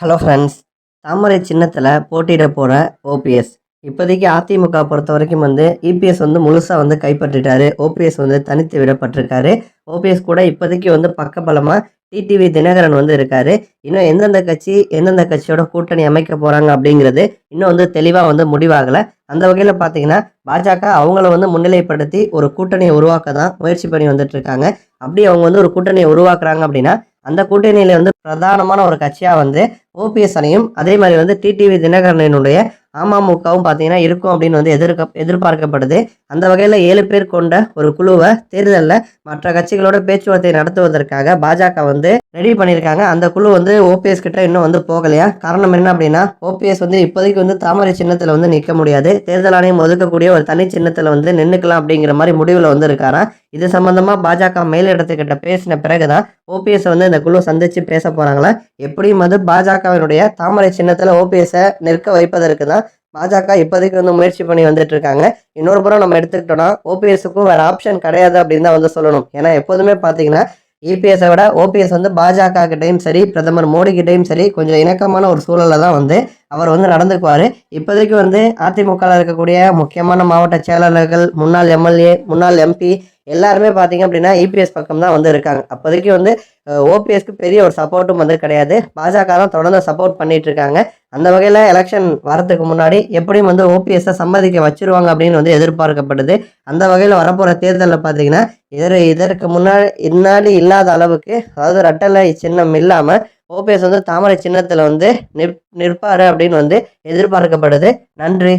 Hello friends தாமரை சின்னத்தில் போட்டியிட போகிற ஓபிஎஸ் இப்போதைக்கு அதிமுக பொறுத்த வரைக்கும் வந்து இபிஎஸ் வந்து முழுசாக வந்து கைப்பற்றிட்டாரு. ஓபிஎஸ் வந்து தனித்து விடப்பட்டிருக்காரு. ஓபிஎஸ் கூட இப்போதைக்கு வந்து பக்கபலமாக டிடிவி தினகரன் வந்து இருக்கார். இன்னும் எந்தெந்த கட்சி எந்தெந்த கட்சியோட கூட்டணி அமைக்க போகிறாங்க அப்படிங்கிறது இன்னும் வந்து தெளிவாக வந்து முடிவாகலை. அந்த வகையில் பார்த்தீங்கன்னா பாஜக அவங்கள வந்து முன்னிலைப்படுத்தி ஒரு கூட்டணியை உருவாக்க தான் முயற்சி பண்ணி வந்துட்டு இருக்காங்க. அப்படி அவங்க வந்து ஒரு கூட்டணியை உருவாக்குறாங்க அப்படின்னா அந்த கூட்டணியில வந்து பிரதானமான ஒரு கட்சியாக வந்து ஓபிஎஸ் அணியும் அதே மாதிரி வந்து டிடிவி தினகரனினுடைய அமமுகவும் பார்த்தீங்கன்னா இருக்கும் அப்படின்னு வந்து எதிர்க்க எதிர்பார்க்கப்படுது. அந்த வகையில் ஏழு பேர் கொண்ட ஒரு குழுவை தேர்தலில் மற்ற கட்சிகளோட பேச்சுவார்த்தை நடத்துவதற்காக பாஜக வந்து ரெடி பண்ணியிருக்காங்க. அந்த குழு வந்து ஓபிஎஸ் கிட்ட இன்னும் வந்து போகலையா? காரணம் என்ன அப்படின்னா ஓபிஎஸ் வந்து இப்போதைக்கு வந்து தாமரை சின்னத்தில் வந்து நிற்க முடியாது. தேர்தல் ஆணையம் ஒதுக்கக்கூடிய ஒரு தனி சின்னத்தில் வந்து நின்றுக்கலாம் அப்படிங்கிற மாதிரி முடிவில் வந்து இருக்காராம். இது சம்மந்தமாக பாஜக மேலிடத்துக்கிட்ட பேசின பிறகுதான் ஓபிஎஸ் வந்து இந்த குழு சந்திச்சு பேச போகிறாங்களா எப்படியும் வந்து பாஜகவினுடைய தாமரை சின்னத்தில் ஓபிஎஸை நிற்க வைப்பதற்கு தான் பாஜக இப்போதைக்கு வந்து முயற்சி பண்ணி வந்துட்டு இருக்காங்க. இன்னொரு புறம் நம்ம எடுத்துக்கிட்டோம்னா ஓபிஎஸ்க்கும் வேற ஆப்ஷன் கிடையாது அப்படின்னு தான் வந்து சொல்லணும். ஏன்னா எப்போதுமே பார்த்தீங்கன்னா இபிஎஸை விட ஓபிஎஸ் வந்து பாஜக கிட்டையும் சரி பிரதமர் மோடி கிட்டையும் சரி கொஞ்சம் இணக்கமான ஒரு சூழலில் தான் வந்து அவர் வந்து நடந்துக்குவார். இப்போதைக்கு வந்து அதிமுகவில் இருக்கக்கூடிய முக்கியமான மாவட்ட செயலாளர்கள் முன்னாள் எம்எல்ஏ முன்னாள் எம்பி எல்லாருமே பார்த்தீங்க அப்படின்னா இபிஎஸ் பக்கம் தான் வந்து இருக்காங்க. அப்போதைக்கு வந்து ஓபிஎஸ்க்கு பெரிய ஒரு சப்போர்ட்டும் வந்து கிடையாது. பாஜக தான் தொடர்ந்து சப்போர்ட் பண்ணிட்டு இருக்காங்க. அந்த வகையில் எலெக்ஷன் வரதுக்கு முன்னாடி எப்படியும் வந்து ஓபிஎஸ்ஸை சம்மதிக்க வச்சிருவாங்க அப்படின்னு வந்து எதிர்பார்க்கப்படுது. அந்த வகையில் வரப்போகிற தேர்தலில் பார்த்தீங்கன்னா இதர் இதற்கு முன்னாடி முன்னாடி இல்லாத அளவுக்கு அதாவது ரெட்டலை சின்னம் இல்லாமல் ஓபிஎஸ் வந்து தாமரை சின்னத்தில் வந்து நிற் நிற்பாரு அப்படின்னு வந்து எதிர்பார்க்கப்படுது. நன்றி.